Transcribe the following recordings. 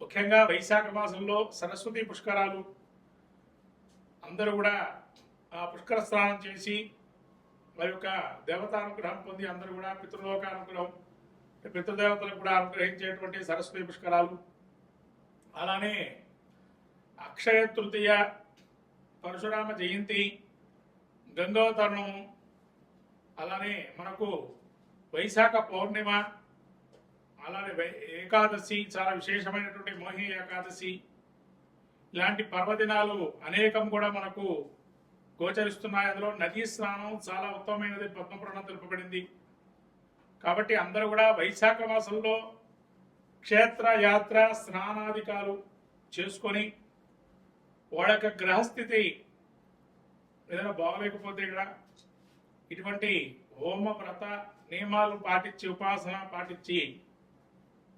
ముఖ్యంగా వైశాఖ మాసంలో సరస్వతి పుష్కరాలు అందరూ కూడా ఆ పుష్కర స్నానం చేసి వారి యొక్క దేవతానుగ్రహం పొంది అందరూ కూడా పితృలోకానుగ్రహం పితృదేవతలకు కూడా అనుగ్రహించేటువంటి సరస్వతి పుష్కరాలు. అలానే అక్షయ తృతీయ పరశురామ జయంతి గంగోతరణము అలానే మనకు వైశాఖ పౌర్ణిమ అలానే ఏకాదశి చాలా విశేషమైనటువంటి మోహిని ఏకాదశి. ఇలాంటి పర్వదినాలు అనేకం కూడా మనకు గోచరిస్తున్నాయి. అందులో నదీ స్నానం చాలా ఉత్తమమైనది పద్మపురాణం తెలుపబడింది. కాబట్టి అందరూ కూడా వైశాఖ మాసంలో క్షేత్ర యాత్ర స్నానాధికాలు చేసుకొని వాళ్ళ యొక్క గ్రహస్థితి ఏదైనా బాగలేకపోతే ఇక్కడ ఇటువంటి హోమ వ్రత నియమాలు పాటించి ఉపాసన పాటించి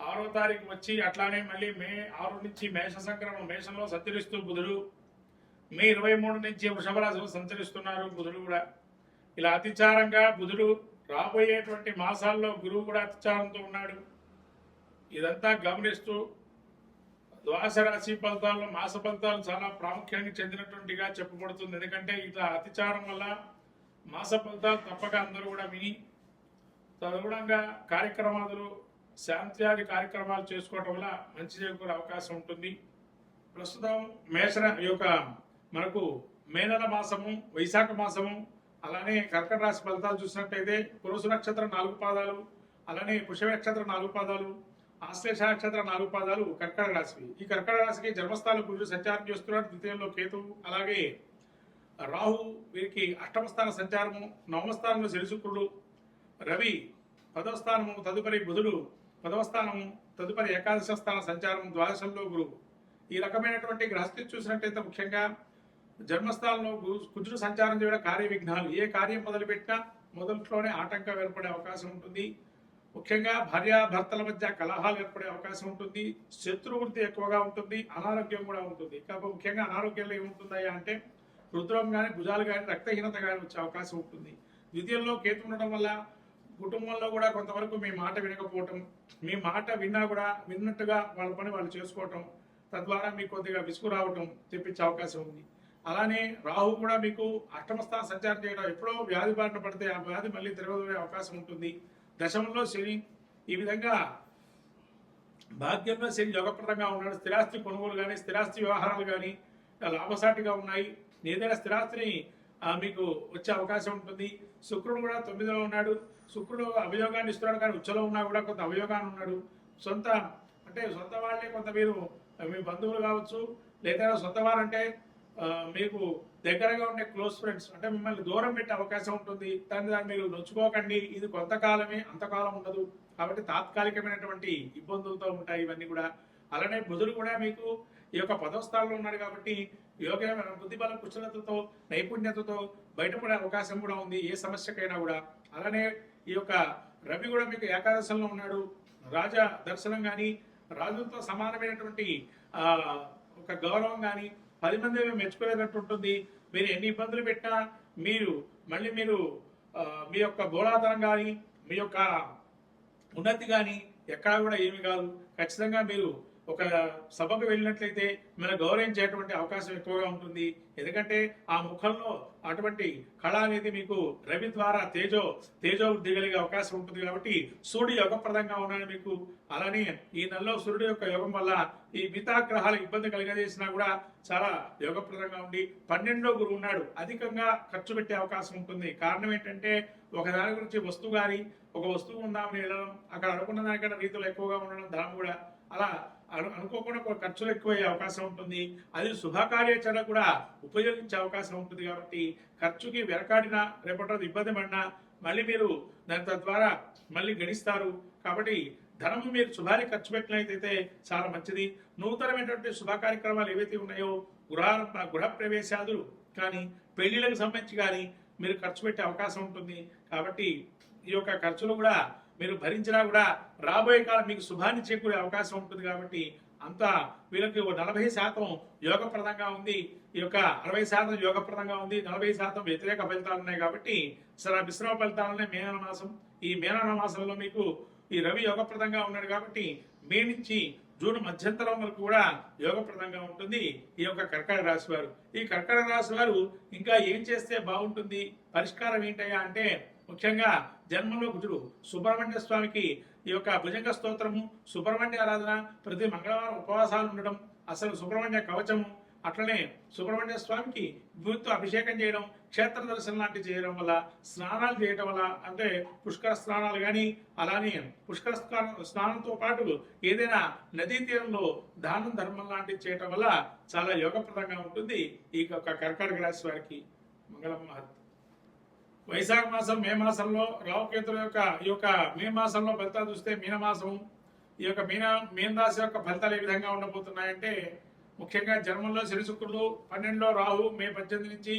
ఆరో తారీఖు వచ్చి అట్లానే మళ్ళీ మే ఆరు నుంచి మేష సంక్రమణ మేషంలో సంచరిస్తూ బుధుడు. మే ఇరవై మూడు నుంచి వృషభరాశిలో సంచరిస్తున్నారు బుధుడు కూడా. ఇలా అతిచారంగా బుధుడు రాబోయేటువంటి మాసాల్లో గురువు కూడా అతిచారంతో ఉన్నాడు. ఇదంతా గమనిస్తూ ద్వాస రాశి ఫలితాల్లో మాస ఫలితాలు చాలా ప్రాముఖ్యానికి చెందినటువంటిగా చెప్పబడుతుంది. ఎందుకంటే ఇట్లా అతిచారం వల్ల మాస ఫలితాలు తప్పక అందరూ కూడా విని తదనుగుణంగా కార్యక్రమాలు శాంత్యాది కార్యక్రమాలు చేసుకోవటం వల్ల మంచి చేకూరే అవకాశం ఉంటుంది. ప్రస్తుతం మేష ఈ యొక్క మనకు మే నెల మాసము వైశాఖ మాసము అలానే కర్కట రాశి ఫలితాలు చూసినట్టయితే పురుషు నక్షత్రం నాలుగు పాదాలు అలానే పుష్య నక్షత్రం నాలుగు పాదాలు ఆశ్లేష నక్షత్రం నాలుగు పాదాలు కర్కట రాశివి. ఈ కర్కట రాశికి జన్మస్థానం గురుడు సంచారం చేస్తున్నాడు ద్వితీయంలో కేతువు అలాగే రాహు వీరికి అష్టమ స్థాన సంచారము నవమ స్థానంలో శనిశుక్రుడు రవి పదవ స్థానము తదుపరి బుధుడు పదవ స్థానము తదుపరి ఏకాదశ స్థాన సంచారం ద్వాదశంలో గురువు. ఈ రకమైనటువంటి గ్రహస్థితి చూసినట్టయితే ముఖ్యంగా జన్మస్థానంలో కుజుడు సంచారం చేయడం కార్య విఘ్నాలు ఏ కార్యం మొదలుపెట్టినా మొదట్లోనే ఆటంకం ఏర్పడే అవకాశం ఉంటుంది. ముఖ్యంగా భార్యాభర్తల మధ్య కలహాలు ఏర్పడే అవకాశం ఉంటుంది. శత్రువృత్తి ఎక్కువగా ఉంటుంది. అనారోగ్యం కూడా ఉంటుంది. కాబట్టి ముఖ్యంగా అనారోగ్యంలో ఏముంటుందయ్యా అంటే రుద్రం కానీ భుజాలు కానీ రక్తహీనత కానీ వచ్చే అవకాశం ఉంటుంది. ద్వితీయంలో కేతు ఉండడం వల్ల కుటుంబంలో కూడా కొంతవరకు మీ మాట వినకపోవటం మీ మాట విన్నా కూడా విన్నట్టుగా వాళ్ళ పని వాళ్ళు చేసుకోవటం తద్వారా మీకు కొద్దిగా విసుగు రావటం తెప్పించే అవకాశం ఉంది. అలానే రాహు కూడా మీకు అష్టమస్థాన సంచారం చేయడం ఎప్పుడో వ్యాధి బారిన పడితే ఆ వ్యాధి మళ్ళీ తిరగదోడే అవకాశం ఉంటుంది. దశమంలో శని ఈ విధంగా భాగ్యంలో శని యోగప్రదంగా ఉన్నాడు. స్థిరాస్తి కొనుగోలు కానీ స్థిరాస్తి వ్యవహారాలు కానీ లాభసాటిగా ఉన్నాయి. ఏదైనా స్థిరాస్తిని మీకు వచ్చే అవకాశం ఉంటుంది. శుక్రుడు కూడా తొమ్మిదిలో ఉన్నాడు. శుక్రుడు అభియోగాన్ని ఇస్తున్నాడు కానీ ఉచ్చలో ఉన్నా కూడా కొంత అభియోగాన్ని ఉన్నాడు. సొంత అంటే సొంత వాళ్ళే కొంత మీరు మీ బంధువులు కావచ్చు లేదా సొంత వారంటే మీకు దగ్గరగా ఉండే క్లోజ్ ఫ్రెండ్స్ అంటే మిమ్మల్ని దూరం పెట్టే అవకాశం ఉంటుంది. దాన్ని దాన్ని మీరు నొచ్చుకోకండి. ఇది కొంతకాలమే అంతకాలం ఉండదు. కాబట్టి తాత్కాలికమైనటువంటి ఇబ్బందులతో ఉంటాయి ఇవన్నీ కూడా. అలానే బుధుడు కూడా మీకు ఈ యొక్క పదవ స్థానంలో ఉన్నాడు కాబట్టి యోగ్యమైన బుద్ధిబలం కుశలతతో నైపుణ్యతతో బయటపడే అవకాశం కూడా ఉంది ఏ సమస్యకైనా కూడా. అలానే ఈ యొక్క రవి కూడా మీకు ఏకాదశంలో ఉన్నాడు. రాజా దర్శనం కానీ రాజులతో సమానమైనటువంటి ఆ, ఒక గౌరవం కానీ పది మంది మెచ్చుకునేటట్టు ఉంటుంది. మీరు ఎన్ని ఇబ్బందులు పెట్టినా మీరు మళ్ళీ మీరు మీ యొక్క గోళాతనం కానీ మీ యొక్క ఉన్నతి కానీ ఎక్కడా కూడా ఏమి కాదు. ఖచ్చితంగా మీరు ఒక సభకు వెళ్ళినట్లయితే మనం గౌరవించేటువంటి అవకాశం ఎక్కువగా ఉంటుంది. ఎందుకంటే ఆ ముఖంలో అటువంటి కళ అనేది మీకు రవి ద్వారా తేజో తేజో దిగలిగే అవకాశం ఉంటుంది కాబట్టి సూర్యుడు యోగప్రదంగా ఉన్నాడు మీకు అలానే ఈ నెలలో సూర్యుడు యొక్క యోగం వల్ల ఈ మిగతా ఇబ్బంది కలిగజేసినా కూడా చాలా యోగప్రదంగా ఉండి పన్నెండో గురువు ఉన్నాడు. అధికంగా ఖర్చు పెట్టే అవకాశం ఉంటుంది. కారణం ఏంటంటే ఒక దాని గురించి వస్తువు కానీ ఒక వస్తువు ఉందామని వెళ్ళడం అక్కడ అనుకున్న దానికన్నా రీతిలో ఎక్కువగా ఉండడం ధనం కూడా అలా అనుకోకుండా ఖర్చులు ఎక్కువయ్యే అవకాశం ఉంటుంది. అది శుభకార్యాచరణ కూడా ఉపయోగించే అవకాశం ఉంటుంది కాబట్టి ఖర్చుకి వెనకాడినా రేపటి ఇబ్బంది పడినా మళ్ళీ మీరు దాని తద్వారా మళ్ళీ గణిస్తారు. కాబట్టి ధనము మీరు శుభాన్ని ఖర్చు పెట్టినట్లయితే చాలా మంచిది. నూతనమైనటువంటి శుభ కార్యక్రమాలు ఏవైతే ఉన్నాయో గృహ గృహ ప్రవేశాదులు కానీ పెళ్ళిళ్ళకు సంబంధించి కానీ మీరు ఖర్చు పెట్టే అవకాశం ఉంటుంది. కాబట్టి ఈ యొక్క ఖర్చులు కూడా మీరు భరించినా కూడా రాబోయే కాలం మీకు శుభాన్ని చేకూరే అవకాశం ఉంటుంది కాబట్టి అంతా వీళ్ళకి ఓ నలభై శాతం యోగప్రదంగా ఉంది. ఈ యొక్క అరవై శాతం యోగప్రదంగా ఉంది. నలభై శాతం వ్యతిరేక ఫలితాలు ఉన్నాయి కాబట్టి సరే మిశ్రమ ఫలితాలనే మేనన మాసం. ఈ మేనన మాసంలో మీకు ఈ రవి యోగప్రదంగా ఉన్నాడు కాబట్టి మే నుంచి జూన్ మధ్యంతరం వరకు కూడా యోగప్రదంగా ఉంటుంది. ఈ యొక్క కర్కట రాశి వారు. ఈ కర్కట రాశి వారు ఇంకా ఏం చేస్తే బాగుంటుంది? పరిష్కారం ఏంటయ్యా అంటే ముఖ్యంగా జన్మంలో కుజుడు సుబ్రహ్మణ్య స్వామికి ఈ యొక్క భుజంగ స్తోత్రము సుబ్రహ్మణ్య ఆరాధన ప్రతి మంగళవారం ఉపవాసాలు ఉండడం అసలు సుబ్రహ్మణ్య కవచము అట్లనే సుబ్రహ్మణ్య స్వామికి భూమితో అభిషేకం చేయడం క్షేత్ర దర్శనం లాంటివి చేయడం వల్ల స్నానాలు చేయడం వల్ల అంటే పుష్కర స్నానాలు కానీ అలానే పుష్కర స్నానంతో పాటు ఏదైనా నదీ తీరంలో దానం ధర్మం లాంటివి చేయటం వల్ల చాలా యోగప్రదంగా ఉంటుంది. ఈ యొక్క కర్కాటక రాశి వారికి మంగళం మహత్ వైశాఖ మాసం మే మాసంలో రావుకేతుల యొక్క ఈ యొక్క మే మాసంలో ఫలితాలు చూస్తే మీనమాసం ఈ యొక్క మీన మీనరాశి యొక్క ఫలితాలు ఏ విధంగా ఉండబోతున్నాయంటే ముఖ్యంగా జన్మంలో శని శుక్రుడు పన్నెండులో రాహు మే పద్దెనిమిది నుంచి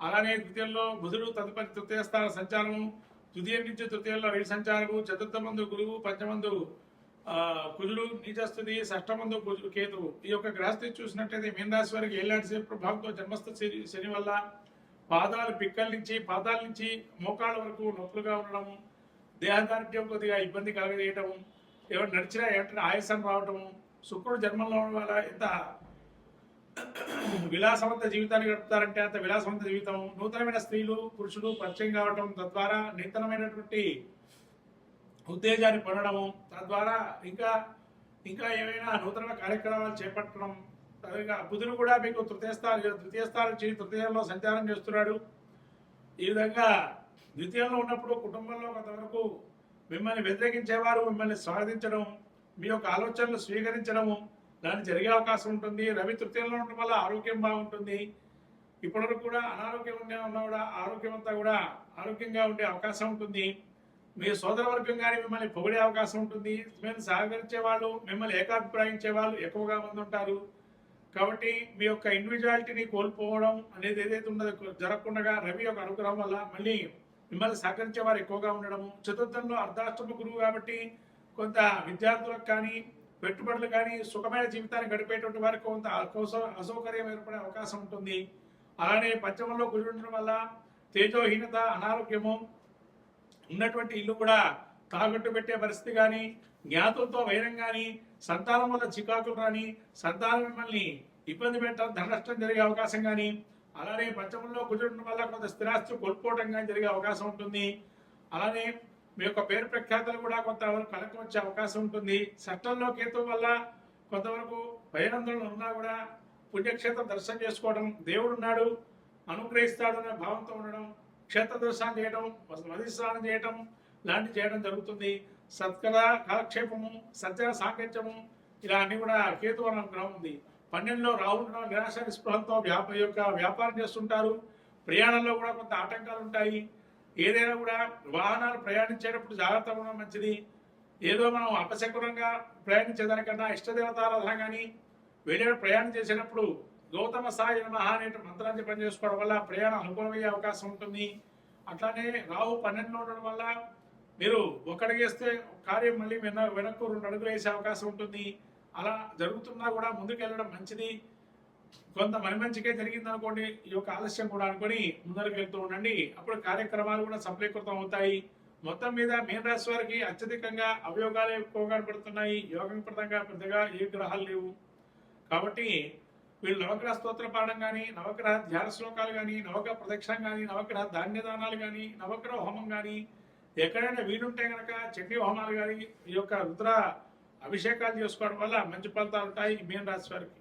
అలానే ద్వితీయంలో బుధుడు తదుపరి తృతీయ స్థాన సంచారము తృతీయం నుంచి తృతీయంలో రవి సంచారము చతుర్థ మందు గురువు పంచమందు కుజుడు నీచస్థుతి షష్టమందు కుజుడు కేతువు. ఈ యొక్క గ్రహస్థితి చూసినట్టయితే మీనరాశి వారికి ఏలాంటి ప్రభావంతో జన్మస్థ శని శని వల్ల పాదాలు పిక్కల నుంచి పాదాల నుంచి మోకాళ్ళ వరకు నొప్పులుగా ఉండడము దేహదార్ఢ్యం కొద్దిగా ఇబ్బంది కలగజేయటము ఎవరు నడిచినా ఏమంటే ఆయాసం రావటము శుక్రుడు జన్మంలో ఉండడం వల్ల ఎంత విలాసవంత జీవితాన్ని గడుపుతారంటే అంత విలాసవంత జీవితం. నూతనమైన స్త్రీలు పురుషులు పరిచయం కావటం తద్వారా నూతనమైనటువంటి ఉత్తేజాన్ని పొందడము తద్వారా ఇంకా ఇంకా ఏమైనా నూతన కార్యక్రమాలు చేపట్టడం బుధుడు కూడా మీకు తృతీయ స్థానం ద్వితీయ స్థానం చేసి తృతీయంలో సంచారం చేస్తున్నాడు. ఈ విధంగా ద్వితీయంలో ఉన్నప్పుడు కుటుంబంలో కొంతవరకు మిమ్మల్ని వ్యతిరేకించేవారు మిమ్మల్ని స్వాగతించడం మీ యొక్క ఆలోచనలు స్వీకరించడము దాన్ని జరిగే అవకాశం ఉంటుంది. రవి తృతీయంలో ఉండడం వల్ల ఆరోగ్యం బాగుంటుంది. ఇప్పటివరకు కూడా అనారోగ్యం ఉండే ఉన్నా కూడా ఆరోగ్యం అంతా కూడా ఆరోగ్యంగా ఉండే అవకాశం ఉంటుంది. మీ సోదర వర్గం కానీ మిమ్మల్ని పొగిడే అవకాశం ఉంటుంది. మిమ్మల్ని సహకరించే వాళ్ళు మిమ్మల్ని ఏకాభిప్రాయించే వాళ్ళు ఎక్కువగా మంది ఉంటారు. కాబట్టి మీ యొక్క ఇండివిజువాలిటీని కోల్పోవడం అనేది ఏదైతే ఉన్నదో జరగకుండా రవి యొక్క అనుగ్రహం వల్ల మళ్ళీ మిమ్మల్ని సహకరించే వారు ఎక్కువగా ఉండడము చతుర్థంలో అర్ధాష్టమ గురువు కాబట్టి కొంత విద్యార్థులకు కానీ పెట్టుబడులు కానీ సుఖమైన జీవితాన్ని గడిపేటువంటి వారికి కొంత అకౌస- అసౌకర్యం ఏర్పడే అవకాశం ఉంటుంది. అలానే పంచమంలో గురి ఉండడం వల్ల తేజోహీనత అనారోగ్యము ఉన్నటువంటి ఇల్లు కూడా తాకట్టు పెట్టే పరిస్థితి కానీ జ్ఞాతులతో వైరం కానీ సంతానం వల్ల చికాకులు కానీ సంతానం మిమ్మల్ని ఇబ్బంది పెట్టడం ధన నష్టం జరిగే అవకాశం కానీ అలానే పంచమంలో కుజుడడం వల్ల కొంత స్థిరాస్తి కోల్పోవడం కానీ జరిగే అవకాశం ఉంటుంది. అలానే మీ యొక్క పేరు ప్రఖ్యాతలు కూడా కొంతవరకు కలక వచ్చే అవకాశం ఉంటుంది. చట్టంలో కేతువు వల్ల కొంతవరకు భయానందనలు ఉన్నా కూడా పుణ్యక్షేత్రం దర్శనం చేసుకోవడం దేవుడు ఉన్నాడు అనుగ్రహిస్తాడు అనే భావంతో ఉండడం క్షేత్ర దర్శనం చేయడం నది స్నానం చేయడం లాంటివి చేయడం జరుగుతుంది. సత్కర కాలక్షేపము సత్య సాంగత్యము ఇలా అన్ని కూడా కేతు అన్న గ్రహం ఉంది. పన్నెండులో రావుండడం నిరాశ నిస్పృహంతో వ్యాప యొక్క వ్యాపారం చేస్తుంటారు. ప్రయాణంలో కూడా కొంత ఆటంకాలు ఉంటాయి. ఏదైనా కూడా వాహనాలు ప్రయాణించేటప్పుడు జాగ్రత్తగా ఉండడం మంచిది. ఏదో మనం అపశకునంగా ప్రయాణించేదానికన్నా ఇష్టదేవతారాధన కానీ వెళ్ళే ప్రయాణం చేసేటప్పుడు గౌతమ సాయి నమహ అనే మంత్రాన్ని పనిచేసుకోవడం వల్ల ప్రయాణం అనుకూలమయ్యే అవకాశం ఉంటుంది. అట్లానే రాహు పన్నెండులో ఉండడం వల్ల మీరు ఒకటి వేస్తే కార్యం మళ్ళీ వెన వెనక్కు రెండు అడుగులు వేసే అవకాశం ఉంటుంది. అలా జరుగుతున్నా కూడా ముందుకెళ్ళడం మంచిది. కొంత మన మంచికే జరిగింది అనుకోండి ఈ యొక్క ఆలస్యం కూడా అనుకొని ముందరకు వెళ్తూ ఉండండి. అప్పుడు కార్యక్రమాలు కూడా సఫలీకృతం అవుతాయి. మొత్తం మీద మీన రాశి వారికి అత్యధికంగా అవయోగాలు ఎక్కువ పడుతున్నాయి యోగప్రదంగా పెద్దగా ఏ గ్రహాలు లేవు. కాబట్టి వీళ్ళు నవగ్రహ స్తోత్ర పాఠం కానీ నవగ్రహ ధ్యాన శ్లోకాలు కానీ నవగ్రహ ప్రదక్షిణం కానీ నవగ్రహ ధాన్యదానాలు కానీ నవగ్రహ హోమం కానీ ఎక్కడైనా వీలుంటే కనుక చండీ హోమాలు గారి ఈ యొక్క రుద్ర అభిషేకాలు చేసుకోవడం వల్ల మంచి ఫలితాలు ఉంటాయి మీన రాశి వారికి.